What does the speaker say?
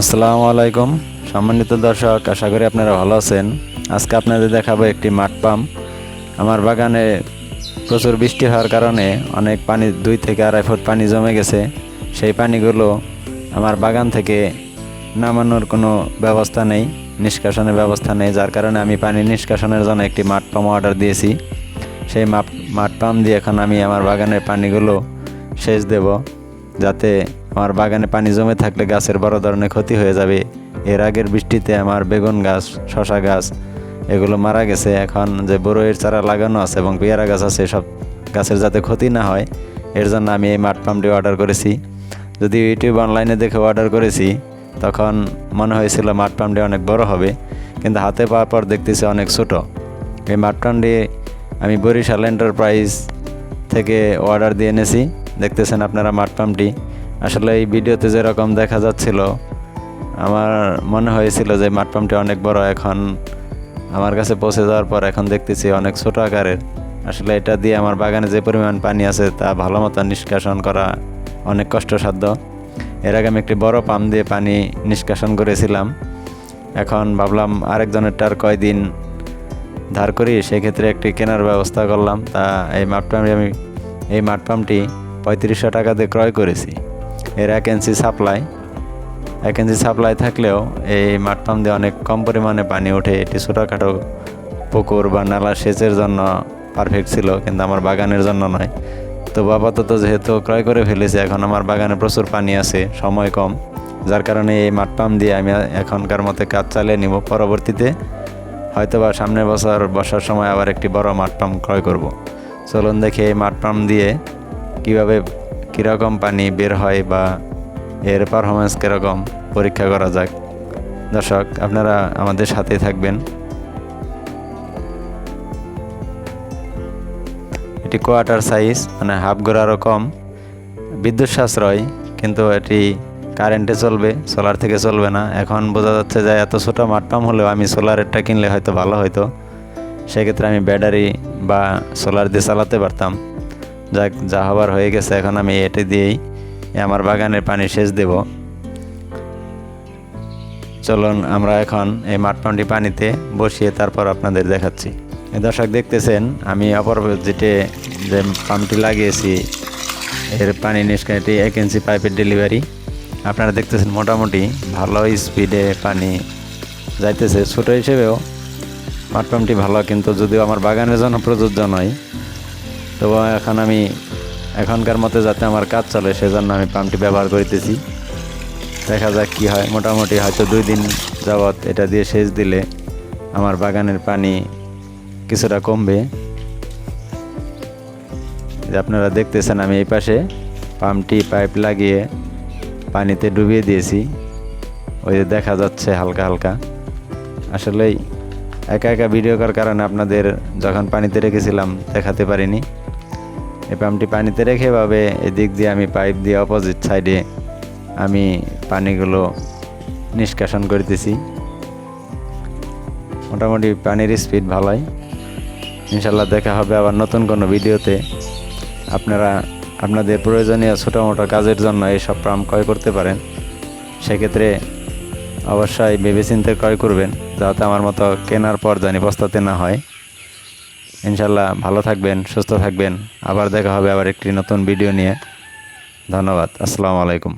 আসসালামু আলাইকুম। সম্মানিত দর্শক, আশা করি আপনারা ভালো আছেন। আজকে আপনাদের দেখাবো একটি মাঠ পাম্প। আমার বাগানে প্রচুর বৃষ্টি হওয়ার কারণে অনেক পানি, দুই থেকে আড়াই ফুট পানি জমে গেছে। সেই পানিগুলো আমার বাগান থেকে নামানোর কোনো ব্যবস্থা নেই, নিষ্কাশনের ব্যবস্থা নেই। যার কারণে আমি পানি নিষ্কাশনের জন্য একটি মাঠ পাম্প অর্ডার দিয়েছি। সেই মাঠ পাম্প দিয়ে এখন আমি আমার বাগানের পানিগুলো সেচ দেব, যাতে আমার বাগানে পানি জমে থাকলে গাছের বড় ধরনের ক্ষতি হয়ে যাবে। এর আগের বৃষ্টিতে আমার বেগুন গাছ শশা গাছ, এগুলো মারা গেছে। এখন যে বড়ইয়ের চারা লাগানো আছে এবং পেয়ারা গাছ আছে, সব গাছের যাতে ক্ষতি না হয়, এর জন্য আমি এই মাঠ পাম্পটি অর্ডার করেছি। যদি ইউটিউব অনলাইনে দেখে অর্ডার করেছি, তখন মনে হয়েছিল মাঠ পাম্পটি অনেক বড় হবে, কিন্তু হাতে পাওয়ার পর দেখতেছি অনেক ছোট। এই মাঠ পাম্পটি আমি বরিশাল এন্টারপ্রাইজ থেকে অর্ডার দিয়ে এনেছি। দেখতেছেন আপনারা মাঠ পাম্পটি। আসলে এই ভিডিওতে যেরকম দেখা যাচ্ছিল, আমার মনে হয়েছিল যে মাঠ পাম্পটি অনেক বড়। এখন আমার কাছে পৌঁছে যাওয়ার পর এখন দেখতেছি অনেক ছোট আকারের। আসলে এটা দিয়ে আমার বাগানে যে পরিমাণ পানি আছে, তা ভালো মতো নিষ্কাশন করা অনেক কষ্টসাধ্য। এর আগে আমি একটি বড় পাম্প দিয়ে পানি নিষ্কাশন করেছিলাম। এখন ভাবলাম আরেকজনেরটার কয়দিন ধার করি, সেক্ষেত্রে একটি কেনার ব্যবস্থা করলাম। তা এই মাঠ পাম্পটি আমি, এই মাঠ পাম্পটি পঁয়ত্রিশশো টাকা দিয়ে ক্রয় করেছি। এর এক ইঞ্চি সাপ্লাই এক ইঞ্চি সাপ্লাই থাকলেও এই মাঠ পাম্প দিয়ে অনেক কম পরিমাণে পানি ওঠে এটি ছোটোখাটো পুকুর বা নালা সেচের জন্য পারফেক্ট ছিল, কিন্তু আমার বাগানের জন্য নয়। তো আপাতত যেহেতু ক্রয় করে ফেলেছি, এখন আমার বাগানে প্রচুর পানি আছে, সময় কম। যার কারণে এই মাঠ পাম্প দিয়ে আমি এখনকার মতো কাজ চালিয়ে নিব। পরবর্তীতে হয়তো বা সামনের বছর বসার সময় আবার একটি বড় মাঠ পাম্প ক্রয় করব। চলুন দেখি এই মাঠ পাম্প দিয়ে কীভাবে কীরকম পানি বের হয় বা এর পারফরমেন্স কীরকম, পরীক্ষা করা যাক। দর্শক, আপনারা আমাদের সাথেই থাকবেন। এটি কোয়ার্টার সাইজ মানে হাফ গোড়ারও কম। বিদ্যুৎ সাশ্রয় কিন্তু এটি কারেন্টে চলবে সোলার থেকে চলবে না। এখন বোঝা যাচ্ছে যে এত ছোটো মাঠ পাম্প হলেও আমি সোলারেরটা কিনলে হয়তো ভালো হতো সেক্ষেত্রে আমি ব্যাটারি বা সোলার দিয়ে চালাতে পারতাম। যাক, যা হবার হয়ে গেছে, এখন আমি এটি দিয়েই আমার বাগানের পানি সেচ দেব। চলুন, আমরা এখন এই পাম্পটি পানিতে বসিয়ে তারপর আপনাদের দেখাচ্ছি। দর্শক দেখতেছেন, আমি অপরজিটে যে পাম্পটি লাগিয়েছি, এর পানি নিষ্কাশনটি এক ইঞ্চি পাইপের ডেলিভারি আপনারা দেখতেছেন, মোটামুটি ভালো স্পিডে পানি যাইতেছে। ছোটো হিসেবেও মাঠ পাম্পটি ভালো, কিন্তু যদিও আমার বাগানের জন্য প্রযোজ্য নয় তবু এখন আমি এখনকার মতে যাতে আমার কাজ চলে, সেজন্য আমি পাম্পটি ব্যবহার করিতেছি। দেখা যাক কী হয়। মোটামুটি হয়তো দুই দিন যাবৎ এটা দিয়ে সেচ দিলে আমার বাগানের পানি কিছুটা কমবে। আপনারা দেখতেছেন, আমি এই পাশে পাম্পটি পাইপ লাগিয়ে পানিতে ডুবিয়ে দিয়েছি। ওই যে দেখা যাচ্ছে হালকা হালকা। আসলেই একা একা ভিডিও করার কারণে আপনাদের যখন পানিতে রেখেছিলাম, দেখাতে পারিনি। এই পাম্পটি পানিতে রেখে ভাবে এদিক দিয়ে আমি পাইপ দিয়ে অপোজিট সাইডে আমি পানিগুলো নিষ্কাশন করতেছি। মোটামুটি পানির স্পিড ভালোই। ইনশাল্লাহ দেখা হবে আবার নতুন কোনো ভিডিওতে। আপনারা, আপনাদের প্রয়োজনীয় ছোটো মোটো কাজের জন্য এইসব পাম্প ক্রয় করতে পারেন। সেক্ষেত্রে অবশ্যই ভেবেচিন্তে ক্রয় করবেন, যাতে আমার মতো কেনার পর জানি পস্তাতে না হয়। ইনশাল্লাহ ভালো থাকবেন, সুস্থ থাকবেন। আবার দেখা হবে আবার একটি নতুন ভিডিও নিয়ে। ধন্যবাদ। আসসালামু আলাইকুম।